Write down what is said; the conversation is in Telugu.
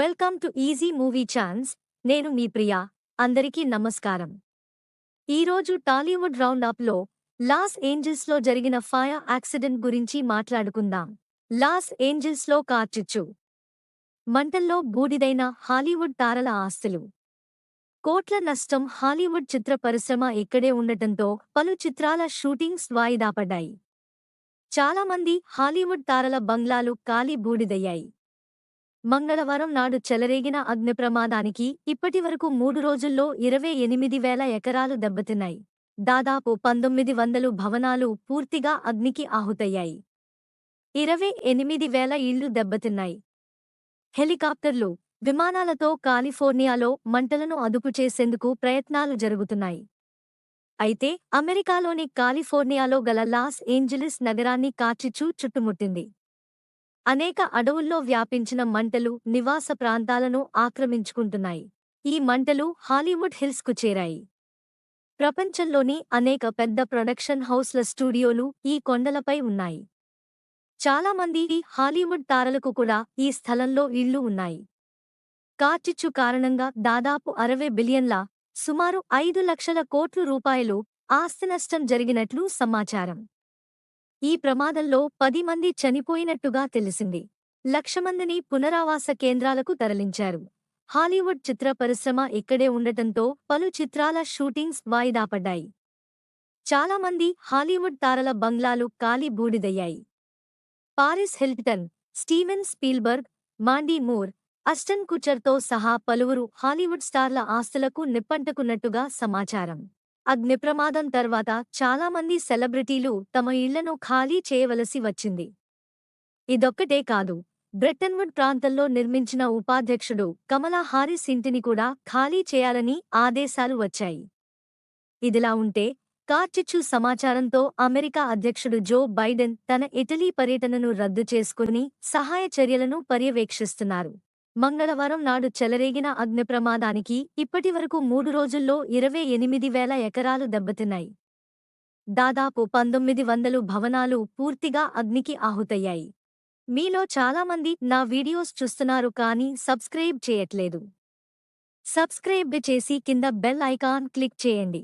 Welcome to easy movie chance. నేను మీ ప్రియా. అందరికీ నమస్కారం. ఈరోజు టాలీవుడ్ రౌండప్లో లాస్ ఏంజిల్స్లో జరిగిన ఫైర్ యాక్సిడెంట్ గురించి మాట్లాడుకుందాం. లాస్ ఏంజిల్స్లో కార్చిచ్చు. మంటల్లో బూడిదైన హాలీవుడ్ తారల ఆస్తులు. కోట్ల నష్టం హాలీవుడ్ చిత్ర పరిశ్రమ ఇక్కడే ఉండటంతో పలు చిత్రాల షూటింగ్స్ వాయిదా పడ్డాయి చాలామంది హాలీవుడ్ తారల బంగ్లాలు కాలి బూడిదయ్యాయి. మంగళవారం నాడు చెలరేగిన అగ్ని ప్రమాదానికి ఇప్పటివరకు మూడు రోజుల్లో ఇరవై ఎనిమిది వేల ఎకరాలు దెబ్బతిన్నాయి. దాదాపు పంతొమ్మిది వందలు భవనాలు పూర్తిగా అగ్నికి ఆహుతయ్యాయి. ఇరవై ఎనిమిది వేల ఇళ్ళు దెబ్బతిన్నాయి. హెలికాప్టర్లు విమానాలతో కాలిఫోర్నియాలో మంటలను అదుపు చేసేందుకు ప్రయత్నాలు జరుగుతున్నాయి. అయితే అమెరికాలోని కాలిఫోర్నియాలో గల లాస్ ఏంజలిస్ నగరాన్ని కాచిచూ చుట్టుముట్టింది. అనేక అడవుల్లో వ్యాపించిన మంటలు నివాస ప్రాంతాలను ఆక్రమించుకుంటున్నాయి. ఈ మంటలు హాలీవుడ్ హిల్స్కు చేరాయి. ప్రపంచంలోని అనేక పెద్ద ప్రొడక్షన్ హౌస్ల స్టూడియోలు ఈ కొండలపై ఉన్నాయి. చాలామంది హాలీవుడ్ తారలకు కూడా ఈ స్థలంలో ఇళ్ళు ఉన్నాయి. కార్చిచ్చు కారణంగా దాదాపు అరవై బిలియన్ల సుమారు ఐదు లక్షల కోట్లు రూపాయలు ఆస్తినష్టం జరిగినట్లు సమాచారం. ఈ ప్రమాదంలో పది మంది చనిపోయినట్టుగా తెలిసింది. లక్ష మందిని పునరావాస కేంద్రాలకు తరలించారు. హాలీవుడ్ చిత్ర పరిశ్రమ ఇక్కడే ఉండటంతో పలు చిత్రాల షూటింగ్స్ వాయిదా పడ్డాయి. చాలామంది హాలీవుడ్ తారల బంగ్లాలు కాలి బూడిదయ్యాయి. Paris Hilton Steven Spielberg Mandy Moore Ashton కుచర్తో సహా పలువురు హాలీవుడ్ స్టార్ల ఆస్తులకు నిప్పంటుకున్నట్టుగా సమాచారం. అగ్ని ప్రమాదం తర్వాత చాలామంది సెలబ్రిటీలు తమ ఇళ్ళను ఖాళీ చేయవలసి వచ్చింది. ఇదొక్కటే కాదు బ్రెట్టన్వుడ్ ప్రాంతంలో నిర్మించిన ఉపాధ్యక్షుడు కమలా హారిస్ ఇంటిని కూడా ఖాళీ చేయాలని ఆదేశాలు వచ్చాయి. ఇదిలా ఉంటే కార్చిచ్చు సమాచారంతో అమెరికా అధ్యక్షుడు జో బైడెన్ తన ఇటలీ పర్యటనను రద్దు చేసుకుని సహాయ చర్యలను పర్యవేక్షిస్తున్నారు. మంగళవారం నాడు చెలరేగిన అగ్ని ప్రమాదానికి ఇప్పటివరకు మూడు రోజుల్లో ఇరవై ఎనిమిది వేల ఎకరాలు దెబ్బతిన్నాయి. దాదాపు పంతొమ్మిది వందలు భవనాలు పూర్తిగా అగ్నికి ఆహుతయ్యాయి. మీలో చాలామంది నా వీడియోస్ చూస్తున్నారు కానీ సబ్స్క్రైబ్ చేయట్లేదు. సబ్స్క్రైబ్ చేసి కింద బెల్ ఐకాన్ క్లిక్ చేయండి.